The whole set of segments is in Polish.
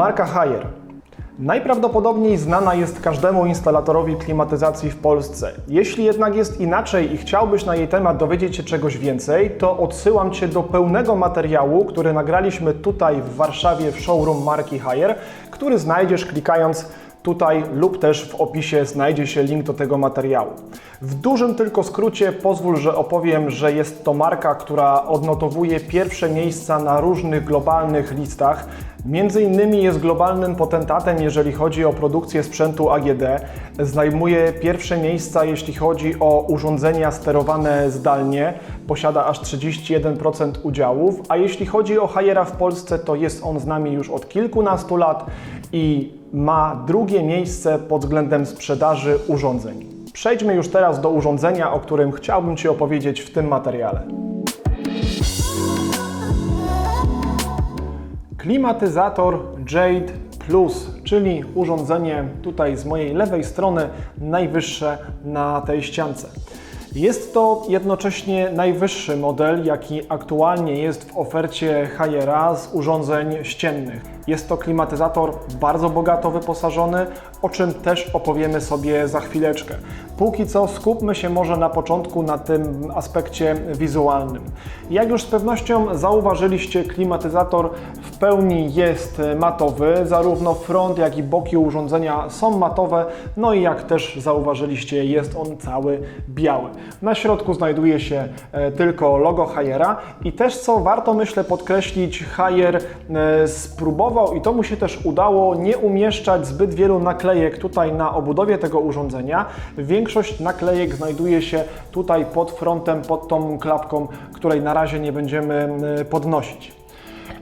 Marka Haier. Najprawdopodobniej znana jest każdemu instalatorowi klimatyzacji w Polsce. Jeśli jednak jest inaczej i chciałbyś na jej temat dowiedzieć się czegoś więcej, to odsyłam Cię do pełnego materiału, który nagraliśmy tutaj w Warszawie w showroom marki Haier, który znajdziesz klikając tutaj lub też w opisie znajdzie się link do tego materiału. W dużym tylko skrócie pozwól, że opowiem, że jest to marka, która odnotowuje pierwsze miejsca na różnych globalnych listach. Między innymi jest globalnym potentatem, jeżeli chodzi o produkcję sprzętu AGD. Zajmuje pierwsze miejsca, jeśli chodzi o urządzenia sterowane zdalnie. Posiada aż 31% udziałów. A jeśli chodzi o Hajera w Polsce, to jest on z nami już od kilkunastu lat i ma drugie miejsce pod względem sprzedaży urządzeń. Przejdźmy już teraz do urządzenia, o którym chciałbym Ci opowiedzieć w tym materiale. Klimatyzator Jade Plus, czyli urządzenie tutaj z mojej lewej strony najwyższe na tej ściance. Jest to jednocześnie najwyższy model, jaki aktualnie jest w ofercie Haiera z urządzeń ściennych. Jest to klimatyzator bardzo bogato wyposażony, o czym też opowiemy sobie za chwileczkę. Póki co skupmy się może na początku na tym aspekcie wizualnym. Jak już z pewnością zauważyliście, klimatyzator w pełni jest matowy, zarówno front, jak i boki urządzenia są matowe, no i jak też zauważyliście, jest on cały biały. Na środku znajduje się e, tylko logo Haiera i też co warto myślę podkreślić, Haier e, spróbował i to mu się też udało nie umieszczać zbyt wielu naklejek tutaj na obudowie tego urządzenia. Większość naklejek znajduje się tutaj pod frontem, pod tą klapką, której na razie nie będziemy e, podnosić.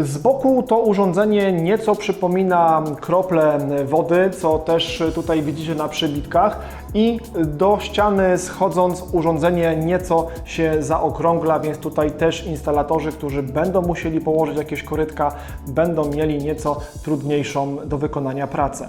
Z boku to urządzenie nieco przypomina krople wody, co też tutaj widzicie na przybitkach i do ściany schodząc urządzenie nieco się zaokrągla, więc tutaj też instalatorzy, którzy będą musieli położyć jakieś korytka, będą mieli nieco trudniejszą do wykonania pracę.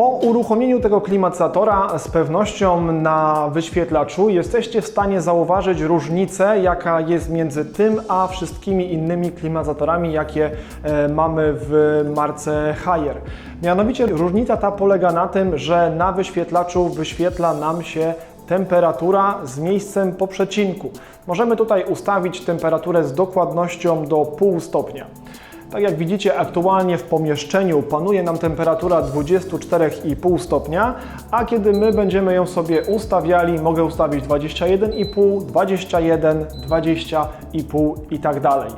Po uruchomieniu tego klimatyzatora z pewnością na wyświetlaczu jesteście w stanie zauważyć różnicę, jaka jest między tym a wszystkimi innymi klimatyzatorami, jakie e, mamy w marce Haier. Mianowicie różnica ta polega na tym, że na wyświetlaczu wyświetla nam się temperatura z miejscem po przecinku. Możemy tutaj ustawić temperaturę z dokładnością do pół stopnia. Tak jak widzicie, aktualnie w pomieszczeniu panuje nam temperatura 24,5 stopnia, a kiedy my będziemy ją sobie ustawiali, mogę ustawić 21,5, 21, 20,5 i tak dalej.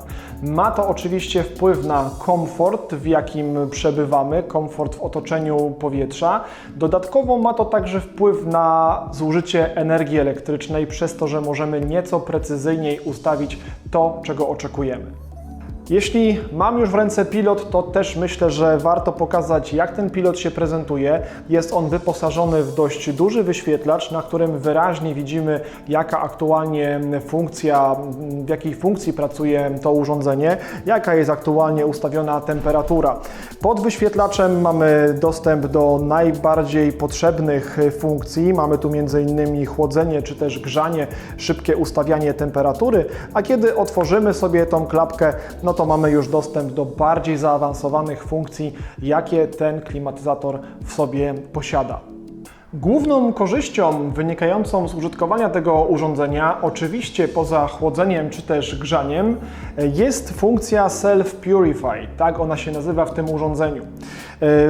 Ma to oczywiście wpływ na komfort, w jakim przebywamy, komfort w otoczeniu powietrza. Dodatkowo ma to także wpływ na zużycie energii elektrycznej, przez to, że możemy nieco precyzyjniej ustawić to, czego oczekujemy. Jeśli mam już w ręce pilot, to też myślę, że warto pokazać, jak ten pilot się prezentuje. Jest on wyposażony w dość duży wyświetlacz, na którym wyraźnie widzimy, jaka aktualnie funkcja, w jakiej funkcji pracuje to urządzenie, jaka jest aktualnie ustawiona temperatura. Pod wyświetlaczem mamy dostęp do najbardziej potrzebnych funkcji. Mamy tu m.in. chłodzenie czy też grzanie, szybkie ustawianie temperatury, a kiedy otworzymy sobie tą klapkę, no to mamy już dostęp do bardziej zaawansowanych funkcji, jakie ten klimatyzator w sobie posiada. Główną korzyścią wynikającą z użytkowania tego urządzenia, oczywiście poza chłodzeniem czy też grzaniem, jest funkcja Self Purify. Tak ona się nazywa w tym urządzeniu.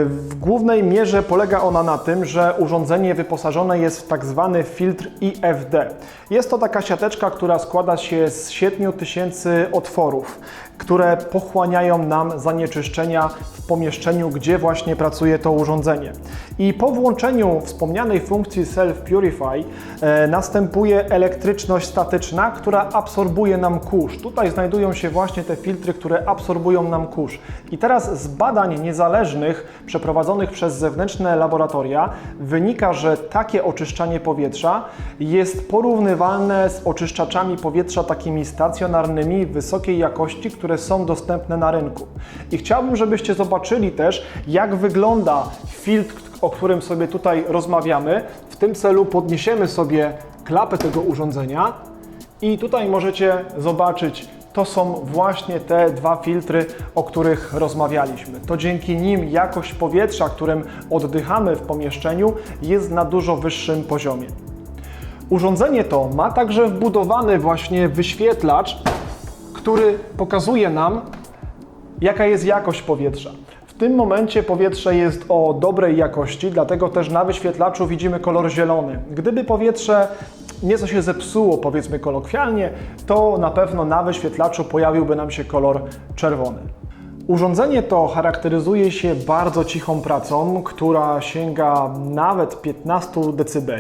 W głównej mierze polega ona na tym, że urządzenie wyposażone jest w tak zwany filtr IFD. Jest to taka siateczka, która składa się z 7000 otworów, które pochłaniają nam zanieczyszczenia w pomieszczeniu, gdzie właśnie pracuje to urządzenie. I po włączeniu wspomnianej funkcji Self Purify e, następuje elektryczność statyczna, która absorbuje nam kurz. Tutaj znajdują się właśnie te filtry, które absorbują nam kurz. I teraz z badań niezależnych przeprowadzonych przez zewnętrzne laboratoria wynika, że takie oczyszczanie powietrza jest porównywalne z oczyszczaczami powietrza takimi stacjonarnymi wysokiej jakości, które są dostępne na rynku. I chciałbym, żebyście zobaczyli też, jak wygląda filtr, o którym sobie tutaj rozmawiamy. W tym celu podniesiemy sobie klapę tego urządzenia i tutaj możecie zobaczyć to są właśnie te dwa filtry, o których rozmawialiśmy. To dzięki nim jakość powietrza, którym oddychamy w pomieszczeniu, jest na dużo wyższym poziomie. Urządzenie to ma także wbudowany właśnie wyświetlacz, który pokazuje nam, jaka jest jakość powietrza. W tym momencie powietrze jest o dobrej jakości, dlatego też na wyświetlaczu widzimy kolor zielony. Gdyby powietrze nieco się zepsuło, powiedzmy kolokwialnie, to na pewno na wyświetlaczu pojawiłby nam się kolor czerwony. Urządzenie to charakteryzuje się bardzo cichą pracą, która sięga nawet 15 dB,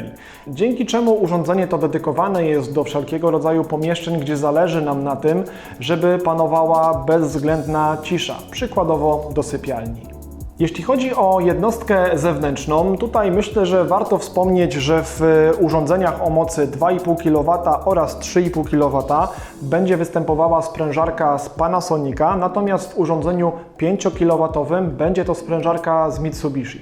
dzięki czemu urządzenie to dedykowane jest do wszelkiego rodzaju pomieszczeń, gdzie zależy nam na tym, żeby panowała bezwzględna cisza, przykładowo do sypialni. Jeśli chodzi o jednostkę zewnętrzną, tutaj myślę, że warto wspomnieć, że w urządzeniach o mocy 2,5 kW oraz 3,5 kW będzie występowała sprężarka z Panasonica, natomiast w urządzeniu 5 kW będzie to sprężarka z Mitsubishi.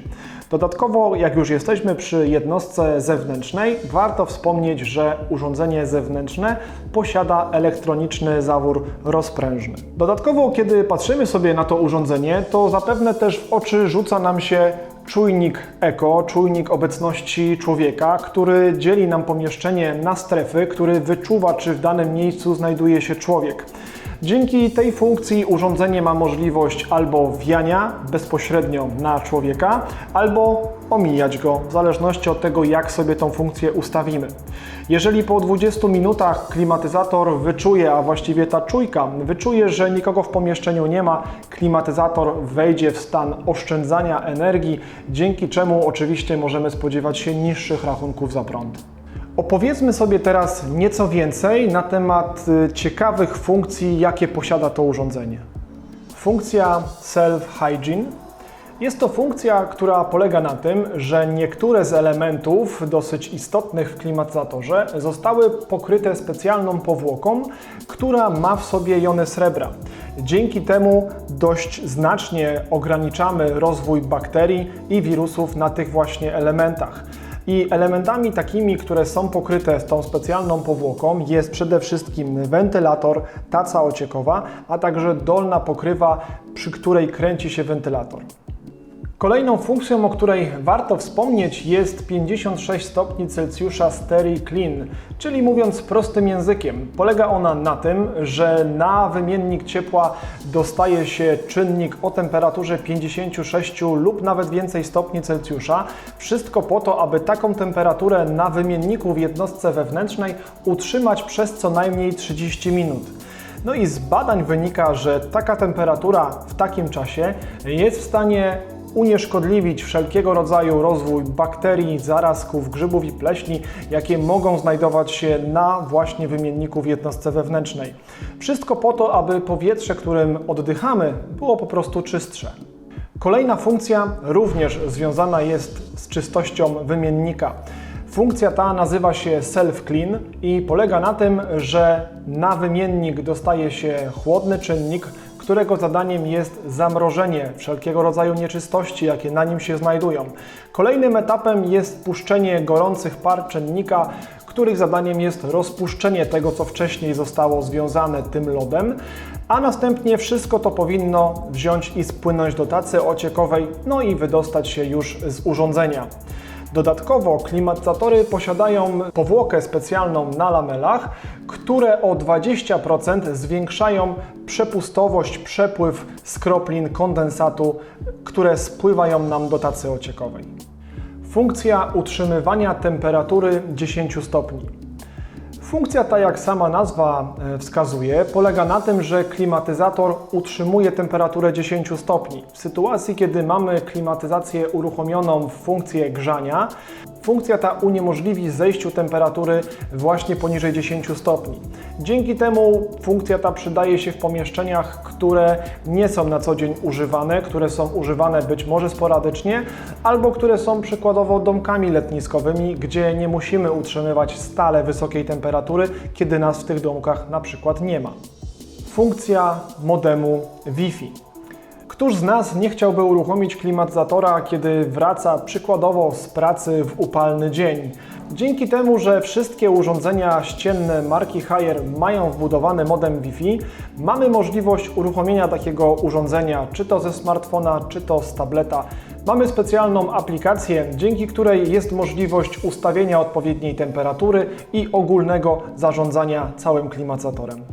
Dodatkowo, jak już jesteśmy przy jednostce zewnętrznej, warto wspomnieć, że urządzenie zewnętrzne posiada elektroniczny zawór rozprężny. Dodatkowo, kiedy patrzymy sobie na to urządzenie, to zapewne też w oczy rzuca nam się czujnik eko, czujnik obecności człowieka, który dzieli nam pomieszczenie na strefy, który wyczuwa, czy w danym miejscu znajduje się człowiek. Dzięki tej funkcji urządzenie ma możliwość albo wiania bezpośrednio na człowieka, albo omijać go, w zależności od tego, jak sobie tą funkcję ustawimy. Jeżeli po 20 minutach klimatyzator wyczuje, a właściwie ta czujka wyczuje, że nikogo w pomieszczeniu nie ma, klimatyzator wejdzie w stan oszczędzania energii, dzięki czemu oczywiście możemy spodziewać się niższych rachunków za prąd. Opowiedzmy sobie teraz nieco więcej na temat y, ciekawych funkcji, jakie posiada to urządzenie. Funkcja Self-Hygiene jest to funkcja, która polega na tym, że niektóre z elementów dosyć istotnych w klimatyzatorze zostały pokryte specjalną powłoką, która ma w sobie jony srebra. Dzięki temu dość znacznie ograniczamy rozwój bakterii i wirusów na tych właśnie elementach. I elementami takimi, które są pokryte tą specjalną powłoką jest przede wszystkim wentylator, taca ociekowa, a także dolna pokrywa, przy której kręci się wentylator. Kolejną funkcją, o której warto wspomnieć, jest 56 stopni Celsjusza Steri Clean, czyli mówiąc prostym językiem, polega ona na tym, że na wymiennik ciepła dostaje się czynnik o temperaturze 56 lub nawet więcej stopni Celsjusza. Wszystko po to, aby taką temperaturę na wymienniku w jednostce wewnętrznej utrzymać przez co najmniej 30 minut. No i z badań wynika, że taka temperatura w takim czasie jest w stanie unieszkodliwić wszelkiego rodzaju rozwój bakterii, zarazków, grzybów i pleśni, jakie mogą znajdować się na właśnie wymienniku w jednostce wewnętrznej. Wszystko po to, aby powietrze, którym oddychamy, było po prostu czystsze. Kolejna funkcja również związana jest z czystością wymiennika. Funkcja ta nazywa się self-clean i polega na tym, że na wymiennik dostaje się chłodny czynnik, którego zadaniem jest zamrożenie wszelkiego rodzaju nieczystości, jakie na nim się znajdują. Kolejnym etapem jest puszczenie gorących par czynnika, których zadaniem jest rozpuszczenie tego, co wcześniej zostało związane tym lodem, a następnie wszystko to powinno wziąć i spłynąć do tacy ociekowej, no i wydostać się już z urządzenia. Dodatkowo klimatyzatory posiadają powłokę specjalną na lamelach, które o 20% zwiększają przepustowość, przepływ skroplin kondensatu, które spływają nam do tacy ociekowej. Funkcja utrzymywania temperatury 10 stopni. Funkcja ta, jak sama nazwa e, wskazuje, polega na tym, że klimatyzator utrzymuje temperaturę 10 stopni. W sytuacji, kiedy mamy klimatyzację uruchomioną w funkcję grzania, funkcja ta uniemożliwi zejściu temperatury właśnie poniżej 10 stopni. Dzięki temu funkcja ta przydaje się w pomieszczeniach, które nie są na co dzień używane, które są używane być może sporadycznie, albo które są przykładowo domkami letniskowymi, gdzie nie musimy utrzymywać stale wysokiej temperatury, kiedy nas w tych domkach na przykład nie ma. Funkcja modemu Wi-Fi Któż z nas nie chciałby uruchomić klimatyzatora, kiedy wraca przykładowo z pracy w upalny dzień? Dzięki temu, że wszystkie urządzenia ścienne marki Haier mają wbudowany modem Wi-Fi, mamy możliwość uruchomienia takiego urządzenia, czy to ze smartfona, czy to z tableta. Mamy specjalną aplikację, dzięki której jest możliwość ustawienia odpowiedniej temperatury i ogólnego zarządzania całym klimatyzatorem.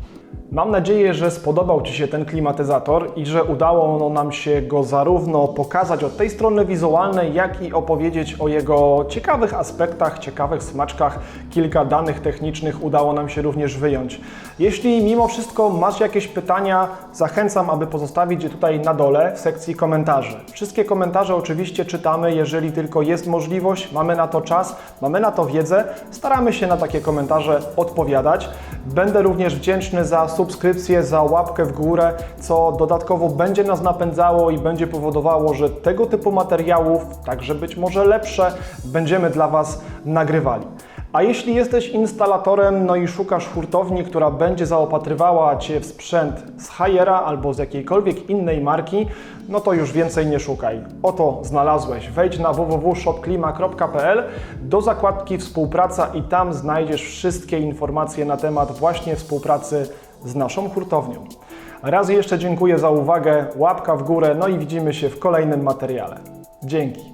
Mam nadzieję, że spodobał Ci się ten klimatyzator i że udało nam się go zarówno pokazać od tej strony wizualnej, jak i opowiedzieć o jego ciekawych aspektach, ciekawych smaczkach. Kilka danych technicznych udało nam się również wyjąć. Jeśli mimo wszystko masz jakieś pytania, zachęcam, aby pozostawić je tutaj na dole w sekcji komentarzy. Wszystkie komentarze oczywiście czytamy, jeżeli tylko jest możliwość, mamy na to czas, mamy na to wiedzę, staramy się na takie komentarze odpowiadać. Będę również wdzięczny za subskrypcję, za łapkę w górę, co dodatkowo będzie nas napędzało i będzie powodowało, że tego typu materiałów, także być może lepsze, będziemy dla Was nagrywali. A jeśli jesteś instalatorem, no i szukasz hurtowni, która będzie zaopatrywała Cię w sprzęt z Haiera albo z jakiejkolwiek innej marki, no to już więcej nie szukaj. Oto znalazłeś. Wejdź na www.shopklima.pl do zakładki Współpraca i tam znajdziesz wszystkie informacje na temat właśnie współpracy z naszą hurtownią. Raz jeszcze dziękuję za uwagę, łapka w górę, no i widzimy się w kolejnym materiale. Dzięki.